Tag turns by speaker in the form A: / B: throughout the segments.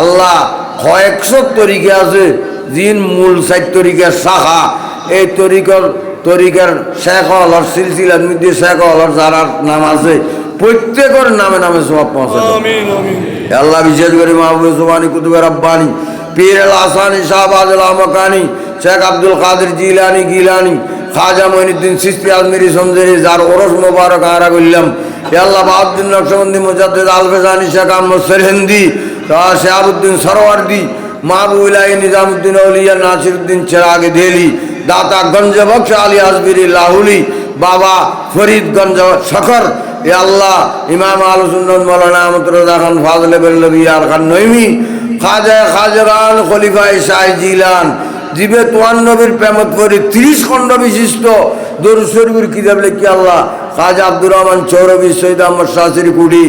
A: আল্লাহ কয়েকশো তরিকা আছে জিন মূল সাইড তরিকার শাখা। এই তরিকর তরিকার শেখ হলর সিলসিলার মধ্যে শেখ হলর যারা নাম আছে প্রত্যেকের নামে নামে সব পৌঁছে আল্লাহ বিশেষ করে মাহবুব সুবানি কুতুবের রব্বানি পীর আল আসানি শাহবাজ আল আমকানি শেখ আব্দুল কাদের জিলানি গিলানি খাজা মঈনুদ্দিন সিস্তি আজমিরি সমজেরি যার ওরস মোবারক আরা করলাম আল্লাহ বাহাউদ্দিন নকশবন্দি মুজাদ্দিদ আলফেজানি শেখ আহমদ সেরহেন্দি শেহাবুদ্দিন সরওয়ার্দি মাহবুবিল্লাহ নিজামুদ্দিন আউলিয়া নাসিরুদ্দিন চেরাগ দেলি দাতা গঞ্জ বক্স আলী আজবির লাহুলি, বাবা ফরিদগঞ্জ শখর, এ আল্লাহ ইমাম আল সুন্নত মৌলানা আহমদ রাজা খান ফাজলে বেল্লবি আর খান নইমি খাজা খাজরান খলিফাই শাহ জিলান জিবে তোয়ান নবীর প্রেমত করে ত্রিশ খণ্ড বিশিষ্ট দরুশরীর কিতাব লেখি আল্লাহ। খাজা আব্দুর রহমান চৌরবি সৈয়দ আহমদ শাহসির কুটি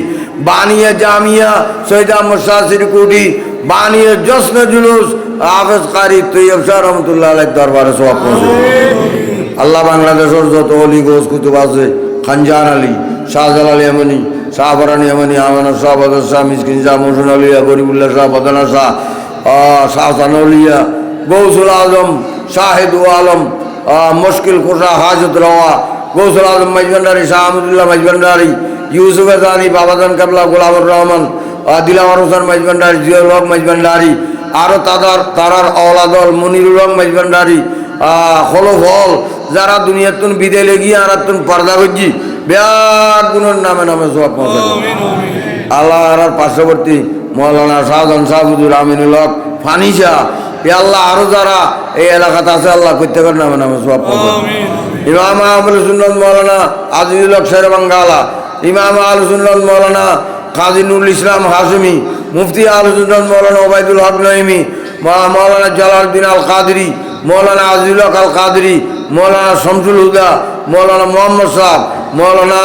A: বানিয়ে জামিয়া সৈয়দ আহমদ শাহসির কুটি বানিয়ে জশ্ন জুলুস হাফেজ কারি তৈয়ব শাহ রহমতুল্লাহ আলের দরবারে সব আল্লাহ বাংলাদেশের যত অলি গোস কুতুব আছে খানজান আলী শাহজালাল ইয়ামানি শাহবরানি ইয়ামানি আমানা শাহ বদর শাহ মিসকিন শাহ মোহসেন আলিয়া গরিবুল্লাহ শাহ বদনা শাহ আহ, শাহ সানলিয়া গৌসুল আজম শাহেদ আলম মুশকিল খোসা হাজত রওয়া গৌসুল আজম মজবন্ডারি শাহ আহমদুল্লাহ মজবন্ডারি ইউসুফ জানি বাবাজান কাবলা গোলামুর রহমান দিলাওয়ার হোসেন মজবন্ডারি জিয়ল হক মজবন্ডারি আরও তাদার তারার অলাদল মনিরুল হক মজবন্ডারি হলো ফল যারা দুনিয়ার তুন বিদায় লেগিয়ে আর তুন পর্দা করছি বিরাট গুণের নামে নামে সব আল্লাহ আর পার্শ্ববর্তী মৌলানা শাহজান শাহবুদুর আমিনুল হক ফানিসা এ আল্লাহ আরও যারা এই এলাকাতে আছে আল্লাহ করতে প্রত্যেকের নামে নামে সব ইমাম আহমদ সুন্নত মৌলানা আজিজুল হক শের বাঙ্গালা ইমাম আল সুন্নত মৌলানা কাজী নুরুল ইসলাম হাসমি মুফতি আল সুন্নত মৌলানা ওবায়দুল হক নঈমি মা- মৌলানা জালালউদ্দিন আল কাদরি মৌলানা আজিজুল হক আল কাদরি মৌলানা শামসুল হুদা মৌলানা মোহাম্মদ সাহ মৌলানা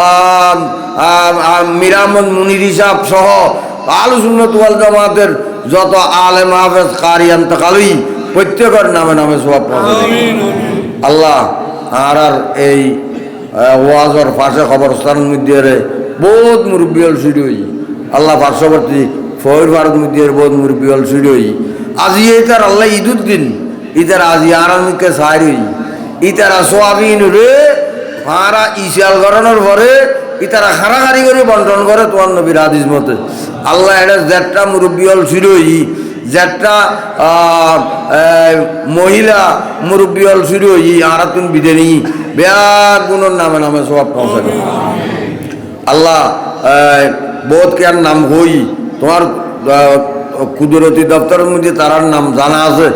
A: আম, মুনির সাহ সহ আল সুন্নত ওয়াল জামাতের যত আলেম হাফেজ কারি আন্তকালই প্রত্যেকের নামে নামে সব আল্লাহ আর আর এই ওয়াজর পাশে খবরস্থানের মধ্যে রে বহুত মুরব্বী হল হই। আল্লাহ পার্শ্ববর্তী ফয়ের ভারত মধ্যে বহুত মুরব্বী হল হই। আজি এইটার আল্লাহ ঈদুর দিন ইতার আজি আরামকে সারি হই। ইতারা সোয়াবিন রে হারা ইশাল গরনের পরে ইতারা হারাহারি করে বন্টন করে তোমার নবীর আদিস মতে। আল্লাহ এটা দেড়টা মুরব্বী হল শুরু হই যেটা মহিলা মুরব্বী হল শুরু হই আর তুমি বিদেনি বেয়ার গুণর নামে নামে সব পৌঁছে। আল্লাহ বোধ কেয়ার নাম হই তোমার কুদরতি দপ্তরের মধ্যে তারার নাম জানা আছে।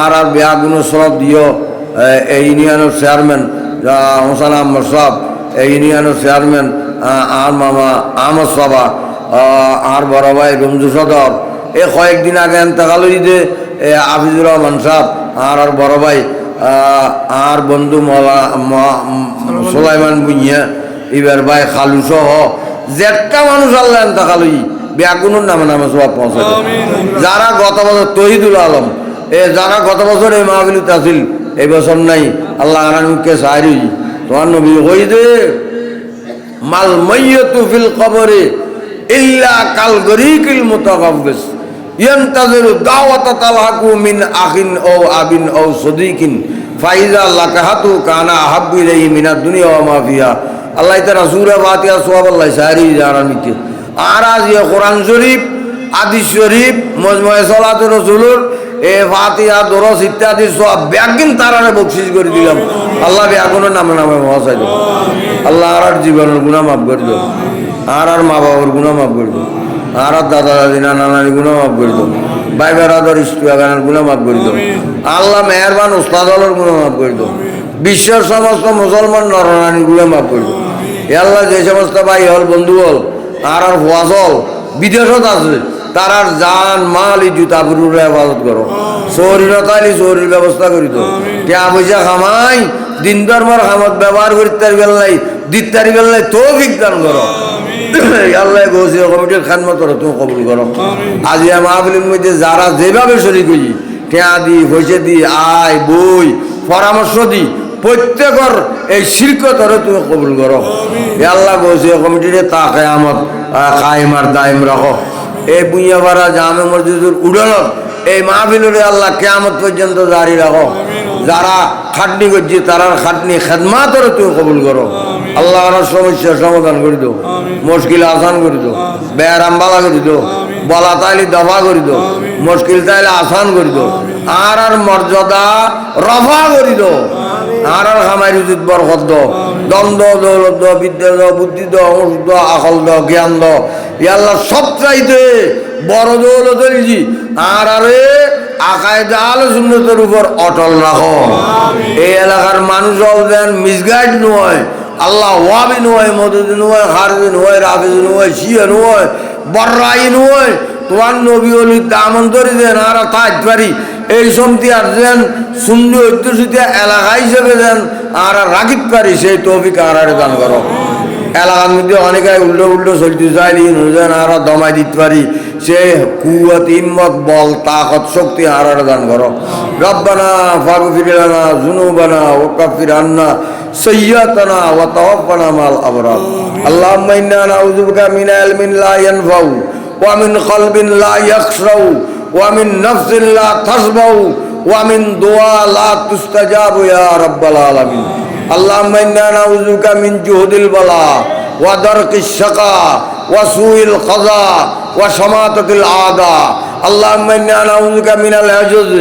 A: আর আর বেয়া গুণ সব দিও এই, ইউনিয়নের চেয়ারম্যান হোসান আহমদ সাহ ইউনিয়নের চেয়ারম্যান আর মামা আহমদ সাবা আর বড় ভাই রমজু সদর। এ কয়েকদিন আগে এন্তেকাল এ আফিজুর রহমান সাহ আর আর বড় ভাই আর বন্ধু সোলাইমান বুইয়া এবার ভাই খালু সহ যেটা মানুষ আল্লাহ এন্তেকাল ব্যাগুনের নামে নামে সব পৌঁছে। যারা গত বছর তহিদুল আলম এ যারা গত বছর এই মাহবিলিত আছিল এই বছর নাই আল্লাহ আনামুখকে সাহারি তোমার নবী হই দে মাল মাইয়াতু ফিল কবরে ইল্লা কাল গরিকিল মুতাগাব্বিস। ইয়ান্তাজিরু দাওয়াতা তালহাকু মিন আখিন ও আবিন ও সদিকিন ফাইজা লাকাহাতু কানা আহাব্বু ইলাইহি মিনাদ দুনিয়া ওয়া মা ফিহা। আল্লাহ তাআলা সূরা ফাতিহা সওয়াব আল্লাহ সারি জানানিতে আর আজ ইয়ে কোরআন শরীফ আদিস শরীফ, মজমুয়ে সালাতুর রাসূলুর, এ ফাতিহা, দরস ইত্যাদি সব ব্যাগিন তারারে বকশিস করে দিলাম। আল্লাহ ব্যাগুনের নামে নামে মহাসাই দেব আল্লাহ আর আর জীবনের গুণা মাফ করে দেব। আর আর মা বাবার গুণা মাফ করে দেব। আর আর দাদা দাদি নানা নানি গুণা মাফ করে দেব। ভাই বেড়াদর ইস্তুয়াগানের গুণা মাফ করে দেব। আল্লাহ মেহরবান উস্তাদ হলের গুণা মাফ করে দেব। বিশ্বের সমস্ত মুসলমান নরনারী গুণা মাফ করে দেব। আল্লাহ যে সমস্ত ভাই হল, বন্ধু হল, আর আর হওয়াজ হল, বিদেশত আছে তারার জান, মাল জুতা হেফাজত করো। শরীর তাইলে শরীর ব্যবস্থা করি তো। টিয়া পয়সা খামাই? দিন ধর্মর খামত ব্যবহার করিতে বেলাই দিতারি বেলাই তো বিজ্ঞান করো। আল্লাহ গৌসি কমিটির খানমত তুমি কবুল করো। আজি মাহফিলের মধ্যে যারা যেভাবে শরীর করি টিয়া দি পয়সা দি আয় বই পরামর্শ দি প্রত্যেকর এই শিল্পতরে তুমি কবুল করো। আল্লাহ গৌসি কমিটির তা কেয়ামত কায়েম আর দায়েম রাখো। এই বুইয়াপাড়া জামে মসজিদুর উড়ালত এই মাহফিলরে আল্লাহ কেয়ামত পর্যন্ত জারি রাখো। যারা খাটনি করছে তারা খাটনি খেদমাতরে তুমি কবুল করো। আল্লাহ ওনার সমস্যার সমাধান করে দো মুশকিল আসান করে দো বেয়ারাম বালা করে দো বলা তাইলে দফা করে দো মুশকিল তাইলে আসান করে দো আর আর মর্যাদা রফা করে দো আর আর খামাই উচিত বরকত দো দ্বন্দ্ব দৌলত দ বিদ্যা দ বুদ্ধি দ অংশ দ আকল দ জ্ঞান দ ইয়াল্লাহ সব চাইতে বড় দৌলত আর আরে আকায়দা উপর অটল রাখো। এই এলাকার মানুষ দেন মিসগাইড নয় আল্লাহ ওয়াবি নয় মদুদি নয় হারবি নয় রাফিজ নয় শিয়া নয় বর্রাই নয়। তোমার নবী অলি দামন্তরি দেন আর তাজ পারি এই সম্তি আর দেন শূন্য ঐতিহ্য এলাকা হিসেবে দেন আর রাখিত পারি সেই তৌফিক আর দান করো। এলাকার মধ্যে অনেকে উল্টো উল্টো চলতে চাইলি নুজেন আর দমাই দিতে পারি। সে কুয়াত ইম্মত বল, তাকত, শক্তি, আর দান করো। রব্বানা, ফাগফির লানা জুনুবানা ওয়াকাফির আন্না, সয়্যাতানা, ওয়া তাওয়াফানা মাল আবরার। আল্লাহুম্মা ইন্না বিকা মিন ইলমিন লা ইয়ানফাউ, ওয়া মিন কলবিন লা ইয়াখশাউ, ওয়া মিন নাফসিন লা তাসবাউ ওয়া মিন দুআ লা তুস্তাজাবু ইয়া রাব্বাল আলামিন। اللهم إنا نعوذ بك من جهد البلاء ودرك الشقاء وسوء القضاء وشماتة الأعداء. اللهم إنا نعوذ بك من العجز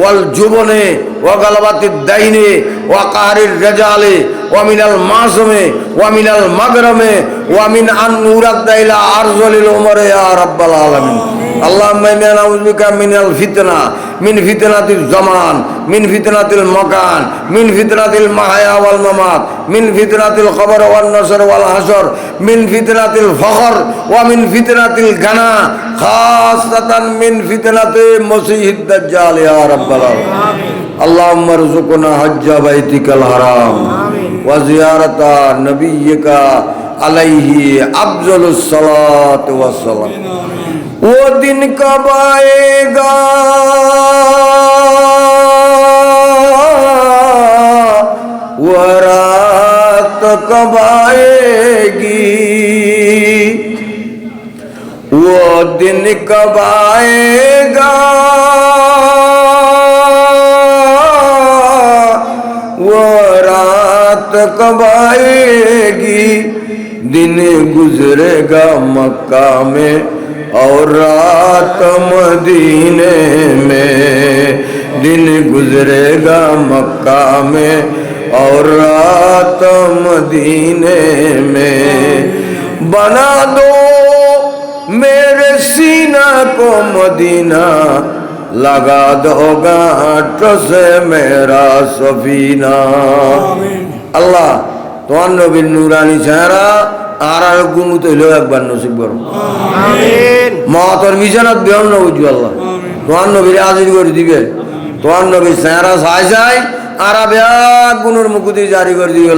A: ওয়াল জুবনে ওয়াগালাবাতির দাইনে ওয়াকাহারির রেজালে ওয়ামিনাল মাসুমে ওয়ামিনাল মাগরমে ওয়ামিন আন উরাদ্দাইলা আরজলিল ওমরে ইয়া রাব্বাল আলামিন। আল্লাহ ইন্না নাউযুবিকা মিনাল ফিতনা, মিন ফিতনাতিল জামান, মিন ফিতনাতিল মকান, মিন ফিতনাতিল মাহায়া ওয়াল মামাত, মিন ফিতনাতিল খবর ওয়াল নসর ওয়াল হাসর, মিন ফিতনাতিল ফখর, ওয়া মিন ফিতনাতিল গানা খাসাতান মিন ফিতনাতে মসিহিদ দাজ্জাল, ইয়া রাব্বাল پڑھاؤ اللہ عمر زکنا حجہ بیتی کل نبی کا علیہ افضل الصلاة والسلام۔ وہ دن کب آئے گا؟ وہ رات کب آئے گی؟ وہ دن کب آئے گا؟ تک آئے گی دن گزرے گا مکہ میں اور رات مدینے میں۔ دن گزرے گا مکہ میں اور رات مدینے میں۔ بنا دو میرے سینہ کو مدینہ، لگا دو گا سے میرا سفینہ۔ আল্লাহ তোমার নবীর নুরানি চেহারা আর আর গুমুত হইলেও একবার নসিব করো। মহাতর মিশনত বেহন না বুঝব আল্লাহ। তোমার নবীর হাজির করে দিবে। তোমার নবীর চেহারা চাই চাই আর ব্যাগ গুণের মুকুতি জারি করে দিবে।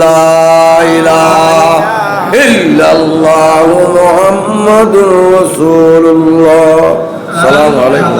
A: ইল্লাল্লাহু মুহাম্মাদুর রাসূলুল্লাহ। সালাম আলাইকুম।